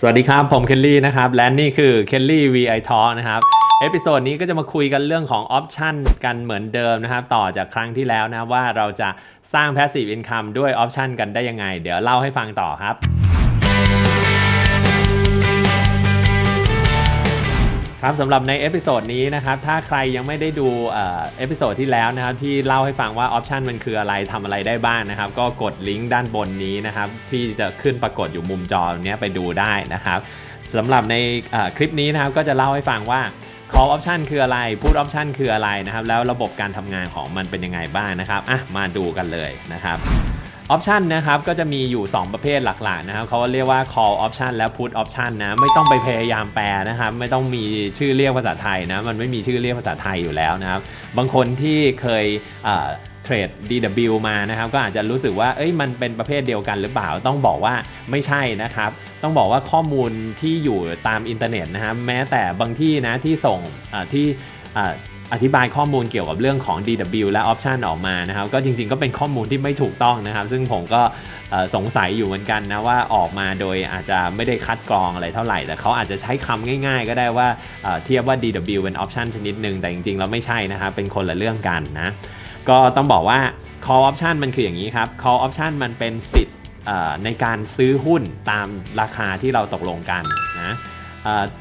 สวัสดีครับ ผมเคลลี่นะครับ และนี่คือเคลลี่ VI Talk นะครับ เอพิโซดนี้ก็จะมาคุยกันเรื่องของออปชันกันเหมือนเดิมนะครับ ต่อจากครั้งที่แล้วนะว่าเราจะสร้าง Passive Income ด้วยออปชันกันได้ยังไง เดี๋ยวเล่าให้ฟังต่อครับ ครับสำหรับในเอพิโซดนี้นะครับถ้าใครยังไม่ได้ดูเอพิโซดที่แล้วนะครับที่เล่าให้ฟังว่าออปชันมันคืออะไรทำอะไรได้บ้างนะครับ ก็กดลิงก์ด้านบนนี้นะครับที่จะขึ้นปรากฏอยู่มุมจอเนี้ยไปดูได้นะครับสำหรับในคลิปนี้นะครับก็จะเล่าให้ฟังว่า call option คืออะไร put option คืออะไรนะครับแล้วระบบการทำงานของมันเป็นยังไงบ้างนะครับอะมาดูกันเลยนะครับ ออปชันนะครับก็จะมีอยู่ 2 ประเภทหลักๆนะครับเขาเรียกว่า call option และ put option นะไม่ต้องไปพยายามแปลนะครับไม่ต้องมีชื่อเรียกภาษาไทยนะมันไม่มีชื่อเรียกภาษาไทยอยู่แล้วนะครับบางคนที่เคยเทรด DW มานะครับก็อาจจะรู้สึกว่าเอ้ยมันเป็นประเภทเดียวกันหรือเปล่าต้องบอกว่าไม่ใช่นะครับ ต้องบอกว่าข้อมูลที่อยู่ตามอินเทอร์เน็ตนะครับแม้แต่บางที่นะที่ส่งที่ อธิบายข้อมูลเกี่ยวกับเรื่องของ DW และ Option ออกมานะครับ ก็จริงๆ ก็เป็นข้อมูลที่ไม่ถูกต้องนะครับ ซึ่งผมก็สงสัยอยู่เหมือนกันนะว่าออกมาโดยอาจจะไม่ได้คัดกรองอะไรเท่าไหร่ แต่เขาอาจจะใช้คำง่ายๆ ก็ได้ว่าเทียบว่า DW เป็น Option ชนิดหนึ่งแต่จริงๆ เราไม่ใช่นะครับ เป็นคนละเรื่องกันนะ ก็ต้องบอกว่า call option มันคืออย่างนี้ครับ call option มันเป็นสิทธิ์ในการซื้อหุ้นตามราคาที่เราตกลงกันนะ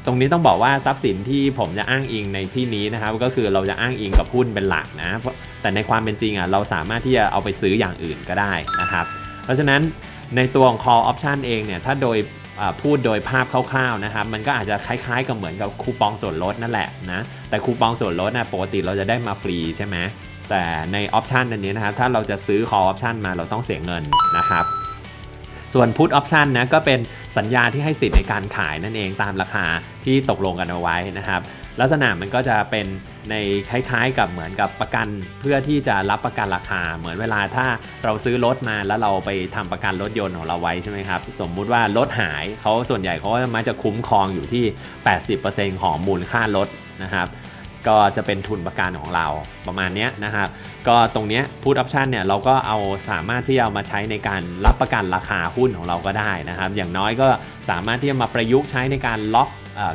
ตรงนี้ต้องบอกว่าทรัพย์สินที่ผมจะอ้างอิงในที่นี้นะครับ ก็คือเราจะอ้างอิงกับหุ้นเป็นหลักนะเพราะแต่ในความเป็นจริงอะเราสามารถที่จะเอาไปซื้ออย่างอื่นก็ได้นะครับ เพราะฉะนั้นในตัวของ call option เองเนี่ยถ้าโดยพูดโดยภาพคร่าวๆนะครับ มันก็อาจจะคล้ายๆกับเหมือนกับคูปองส่วนลดนั่นแหละนะแต่คูปองส่วนลดนะปกติเราจะได้มาฟรีใช่ไหมแต่ในออปชันอันนี้นะครับถ้าเราจะซื้อ call option มาเราต้องเสียเงินนะครับ ส่วน put option นะก็เป็นสัญญาที่ให้สิทธิ์ในการขายนั่นเองตามราคาที่ตกลงกันเอาไว้นะครับ ลักษณะมันก็จะเป็นในคล้ายๆ กับเหมือนกับประกันเพื่อที่จะรับประกันราคา เหมือนเวลาถ้าเราซื้อรถมาแล้วเราไปทำประกันรถยนต์ของเราไว้ใช่ไหมครับ สมมุติว่ารถหายเขาส่วนใหญ่เขาก็มักจะคุ้มครองอยู่ที่ 80%ของมูลค่ารถนะครับ ก็จะเป็นทุนประกันของเราประมาณนี้นะครับ ก็ตรงนี้พูดออปชันเนี่ยเราก็เอาสามารถที่จะเอามาใช้ในการรับประกันราคาหุ้นของเราก็ได้นะครับ อย่างน้อยก็สามารถที่จะมาประยุกต์ใช้ในการล็อก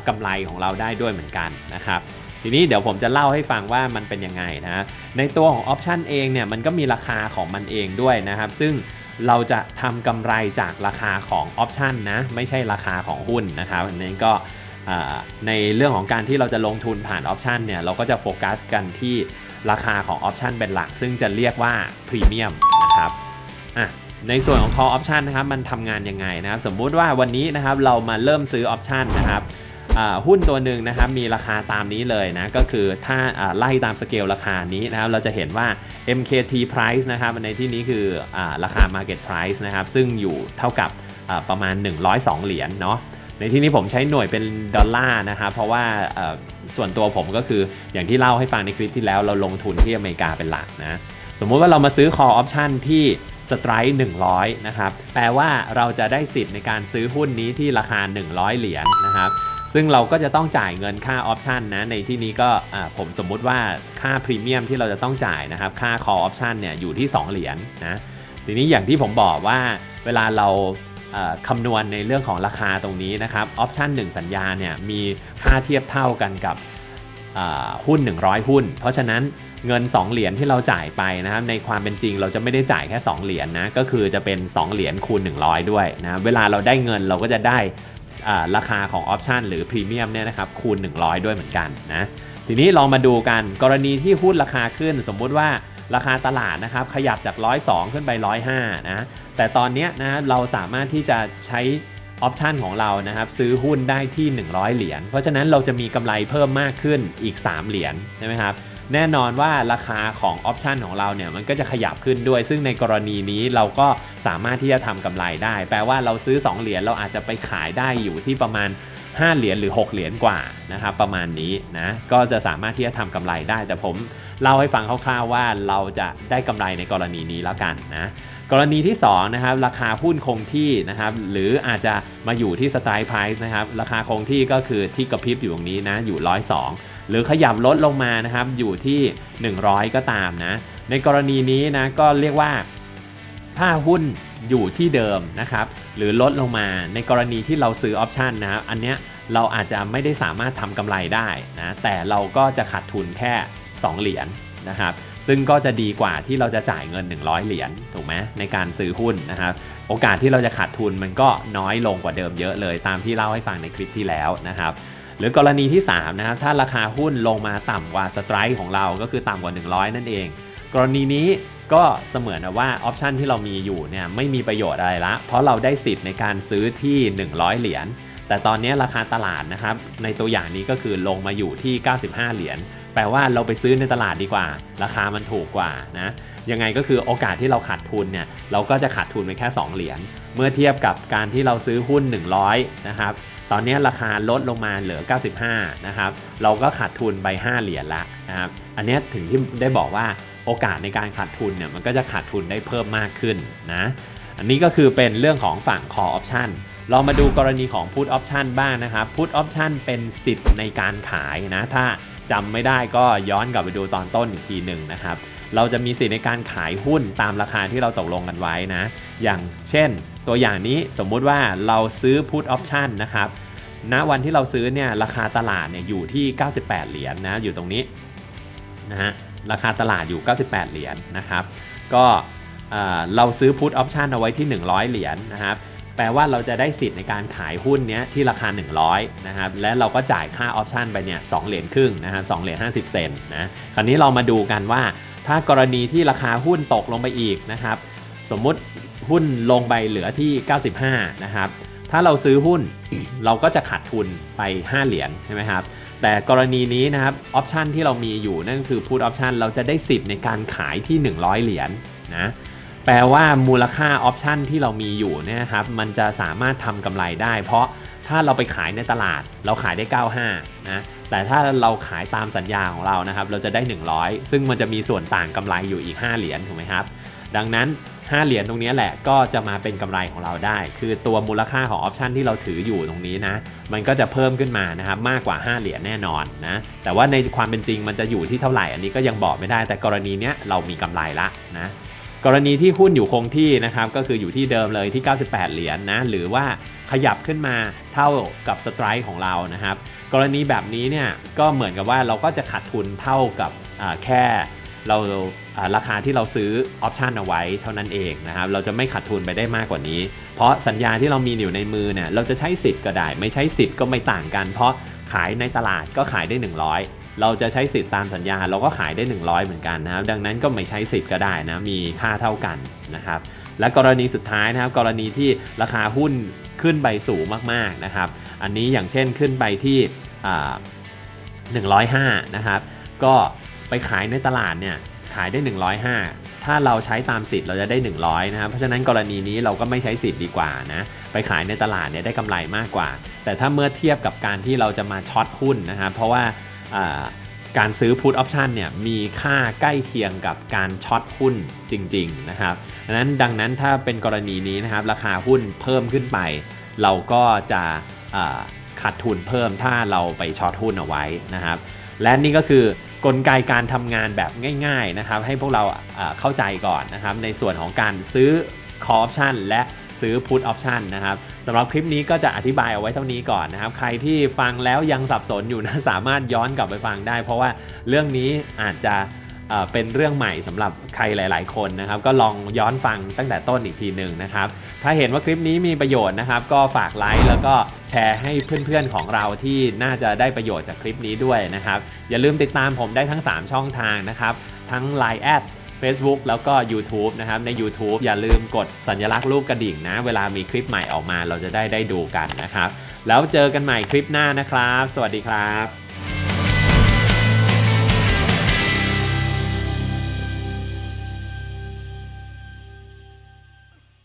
กำไรของเราได้ด้วยเหมือนกันนะครับทีนี้เดี๋ยวผมจะเล่าให้ฟังว่ามันเป็นยังไงนะในตัวของออปชันเองเนี่ยมันก็มีราคาของมันเองด้วยนะครับ ซึ่งเราจะทำกำไรจากราคาของออปชันนะไม่ใช่ราคาของหุ้นนะครับอันนี้ก็ ในเรื่องของการที่เราจะลงทุนผ่านออปชันเนี่ยเราก็จะโฟกัสกันที่ราคาของออปชันเป็นหลัก ซึ่งจะเรียกว่าพรีเมียมนะครับอะในส่วนของ call option นะครับมันทำงานยังไงนะครับสมมุติว่าวันนี้นะครับเรามาเริ่มซื้อออปชันนะครับหุ้นตัวหนึ่งนะครับมีราคาตามนี้เลยนะก็คือถ้าไล่ตามสเกลราคานี้นะครับเราจะเห็นว่า MKT price นะครับในที่นี้คืออราคา market price นะครับซึ่งอยู่เท่ากับประมาณ 102 เหรียญเนาะ ในที่นี้ผมใช้หน่วยเป็นดอลลาร์นะครับเพราะว่าส่วนตัวผมก็คืออย่างที่เล่าให้ฟังในคลิปที่แล้วเราลงทุนที่อเมริกาเป็นหลักนะสมมุติว่าเรามาซื้อ call option ที่ strike 100 นะครับ แปลว่าเราจะได้สิทธิ์ในการซื้อหุ้นนี้ที่ราคา 100 เหรียญนะครับ ซึ่งเราก็จะต้องจ่ายเงินค่าออปชันนะ ในที่นี้ก็ผมสมมุติว่าค่าพรีเมียมที่เราจะต้องจ่ายนะครับ ค่า call option เนี่ยอยู่ที่ 2 เหรียญนะทีนี้อย่างที่ผมบอกว่าเวลาเรา คำนวณในเรื่องของราคาตรงนี้นะครับออปชัน1 สัญญาเนี่ยมีค่าเทียบเท่ากันกับหุ้น 100 หุ้น เพราะฉะนั้นเงิน 2 เหรียญที่เราจ่ายไปนะครับในความเป็นจริงเราจะไม่ได้จ่ายแค่ 2 เหรียญนะก็คือจะเป็น 2 เหรียญคูณ 100 ด้วยนะเวลาเราได้เงินเราก็จะได้ราคาของออปชันหรือพรีเมียมเนี่ยนะครับคูณ 100 ด้วยเหมือนกันนะทีนี้ลองมาดูกันกรณีที่หุ้นราคาขึ้นสมมุติว่า ราคาตลาดนะครับขยับจาก 102 ขึ้นไป 105 นะ แต่ตอนนี้นะเราสามารถที่จะใช้ออปชันของเรานะครับซื้อหุ้นได้ที่ 100 เหรียญ เพราะฉะนั้นเราจะมีกำไรเพิ่มมากขึ้นอีก 3 เหรียญใช่ไหมครับแน่นอนว่าราคาของออปชันของเราเนี่ยมันก็จะขยับขึ้นด้วย ซึ่งในกรณีนี้เราก็สามารถที่จะทำกำไรได้ แปลว่าเราซื้อ 2 เหรียญเราอาจจะไปขายได้อยู่ที่ประมาณ 5 เหรียญหรือ 6 เหรียญกว่านะครับประมาณนี้นะก็จะสามารถที่จะทำกำไรได้ แต่ผมเล่าให้ฟังคร่าวๆว่าเราจะได้กำไรในกรณีนี้แล้วกันนะกรณีที่2นะครับราคาหุ้นคงที่นะครับหรืออาจจะมาอยู่ที่สไตล์ไพรซ์นะครับราคาคงที่ก็คือที่กระพริบอยู่ตรงนี้นะอยู่ 102 หรือขยับลดลงมานะครับอยู่ที่ 100 ก็ตามนะในกรณีนี้นะก็เรียกว่า ถ้าหุ้นอยู่ที่เดิมนะครับหรือลดลงมาในกรณีที่เราซื้อออปชันนะครับอันเนี้ยเราอาจจะไม่ได้สามารถทำกำไรได้นะแต่เราก็จะขาดทุนแค่ 2 เหรียญนะครับซึ่งก็จะดีกว่าที่เราจะจ่ายเงิน 100 เหรียญถูกไหมในการซื้อหุ้นนะครับโอกาสที่เราจะขาดทุนมันก็น้อยลงกว่าเดิมเยอะเลยตามที่เล่าให้ฟังในคลิปที่แล้วนะครับหรือกรณีที่3นะครับถ้าราคาหุ้นลงมาต่ำกว่าสไตร์ของเราก็คือต่ำกว่า 100 นั่นเอง กรณีนี้ ก็เสมือนว่าออปชันที่เรามีอยู่เนี่ยไม่มีประโยชน์อะไรละ เพราะเราได้สิทธิ์ในการซื้อที่ 100 เหรียญ แต่ตอนนี้ราคาตลาดนะครับ ในตัวอย่างนี้ก็คือลงมาอยู่ที่ 95 เหรียญ แปลว่าเราไปซื้อในตลาดดีกว่า ราคามันถูกกว่านะ ยังไงก็คือโอกาสที่เราขาดทุนเนี่ยเราก็จะขาดทุนไปแค่ 2 เหรียญ เมื่อเทียบกับการที่เราซื้อหุ้น 100 นะครับ ตอนนี้ราคาลดลงมาเหลือ 95 นะครับ เราก็ขาดทุนไป 5 เหรียญละนะครับ อันนี้ถึงที่ได้บอกว่า โอกาสในการขาดทุนเนี่ยมันก็จะขาดทุนได้เพิ่มมากขึ้นนะ อันนี้ก็คือเป็นเรื่องของฝั่ง call option เรามาดูกรณีของ put option บ้างนะครับ put option เป็นสิทธิ์ในการขายนะ ถ้าจำไม่ได้ก็ย้อนกลับไปดูตอนต้นอีกทีหนึ่งนะครับ เราจะมีสิทธิ์ในการขายหุ้นตามราคาที่เราตกลงกันไว้นะ อย่างเช่น ตัวอย่างนี้สมมุติว่าเราซื้อ put option นะครับณวันที่เราซื้อเนี่ยราคาตลาดเนี่ยอยู่ที่ 98 เหรียญนะอยู่ตรงนี้นะฮะ ราคาตลาดอยู่ 98 เหรียญนะครับ ก็เอ่อเราซื้อ put option เอาไว้ที่ 100 เหรียญนะครับ แปลว่าเราจะได้สิทธิ์ในการขายหุ้นนี้ที่ราคา 100 นะครับ และเราก็จ่ายค่าออปชันไปเนี่ย2เหรียญครึ่งนะครับ2เหรียญ50 เซนนะ คราวนี้เรามาดูกันว่า ถ้ากรณีที่ราคาหุ้นตกลงไปอีกนะครับ สมมุติหุ้นลงไปเหลือที่ 95 นะครับ ถ้าเราซื้อหุ้นเราก็จะขาดทุนไป 5 เหรียญใช่ไหมครับ แต่กรณีนี้นะครับออปชันที่เรามีอยู่นั่นคือ put option เราจะได้สิทธิ์ในการขายที่ 100 เหรียญนะแปลว่ามูลค่าออปชันที่เรามีอยู่เนี่ยนะครับมันจะสามารถทำกำไรได้ เพราะถ้าเราไปขายในตลาดเราขายได้ 95 นะแต่ถ้าเราขายตามสัญญาของเรานะครับเราจะได้ 100 ซึ่งมันจะมีส่วนต่างกำไรอยู่อีก 5 เหรียญถูกไหมครับ ดังนั้น 5 เหรียญตรงนี้แหละก็จะมาเป็นกำไรของเราได้ คือตัวมูลค่าของออปชันที่เราถืออยู่ตรงนี้นะมันก็จะเพิ่มขึ้นมานะครับมากกว่า 5 เหรียญแน่นอนนะแต่ว่าในความเป็นจริงมันจะอยู่ที่เท่าไหร่อันนี้ก็ยังบอกไม่ได้ แต่กรณีเนี้ยเรามีกำไรละนะกรณีที่หุ้นอยู่คงที่นะครับก็คืออยู่ที่เดิมเลยที่ 98 เหรียญนนะหรือว่าขยับขึ้นมาเท่ากับสไตร์ของเรานะครับกรณีแบบนี้เนี่ยก็เหมือนกับว่าเราก็จะขาดทุนเท่ากับแค่ เราราคาที่เราซื้อออปชันเอาไว้เท่านั้นเองนะครับ เราจะไม่ขาดทุนไปได้มากกว่านี้ เพราะสัญญาที่เรามีอยู่ในมือเนี่ยเราจะใช้สิทธิ์ก็ได้ ไม่ใช้สิทธิ์ก็ไม่ต่างกัน เพราะขายในตลาดก็ขายได้ 100 เราจะใช้สิทธิ์ตามสัญญาเราก็ขายได้ 100 เหมือนกันนะครับ ดังนั้นก็ไม่ใช้สิทธิ์ก็ได้นะมีค่าเท่ากันนะครับและกรณีสุดท้ายนะครับ กรณีที่ราคาหุ้นขึ้นไปสูงมากๆนะครับ อันนี้อย่างเช่นขึ้นไปที่อ่า105 นะครับ ก็ ไปขายในตลาดเนี่ยขายได้ 105 ถ้าเราใช้ตามสิทธิ์เราจะได้ 100 นะครับ เพราะฉะนั้นกรณีนี้เราก็ไม่ใช้สิทธิ์ดีกว่านะ ไปขายในตลาดเนี่ยได้กำไรมากกว่า แต่ถ้าเมื่อเทียบกับการที่เราจะมาช็อตหุ้นนะครับ เพราะว่าการซื้อ put option เนี่ยมีค่าใกล้เคียงกับการช็อตหุ้นจริงๆนะครับดังนั้นดังนั้นถ้าเป็นกรณีนี้นะครับราคาหุ้นเพิ่มขึ้นไป เราก็จะขาดทุนเพิ่มถ้าเราไปช็อตหุ้นเอาไว้นะครับ และนี่ก็คือ กลไกการทำงานแบบง่าย ๆนะครับ ให้พวกเราเข้าใจก่อนนะครับ ในส่วนของการซื้อ call option และซื้อ put option นะครับสำหรับคลิปนี้ก็จะอธิบายเอาไว้เท่านี้ก่อนนะครับ ใครที่ฟังแล้วยังสับสนอยู่นะสามารถย้อนกลับไปฟังได้ เพราะว่าเรื่องนี้อาจจะ เป็นเรื่องใหม่สำหรับใครหลาย ๆ คนนะครับ ก็ลองย้อนฟังตั้งแต่ต้นอีกทีหนึ่งนะครับ ถ้าเห็นว่าคลิปนี้มีประโยชน์นะครับ ก็ฝากไลค์แล้วก็แชร์ให้เพื่อน ๆ ของเราที่น่าจะได้ประโยชน์จากคลิปนี้ด้วยนะครับ อย่าลืมติดตามผมได้ทั้ง 3 ช่องทางนะครับ ทั้ง Line แอด Facebook แล้วก็ YouTube นะครับ ใน YouTube อย่าลืมกดสัญลักษณ์รูปกระดิ่งนะ เวลามีคลิปใหม่ออกมาเราจะได้ได้ดูกันนะครับ แล้วเจอกันใหม่คลิปหน้านะครับ สวัสดีครับ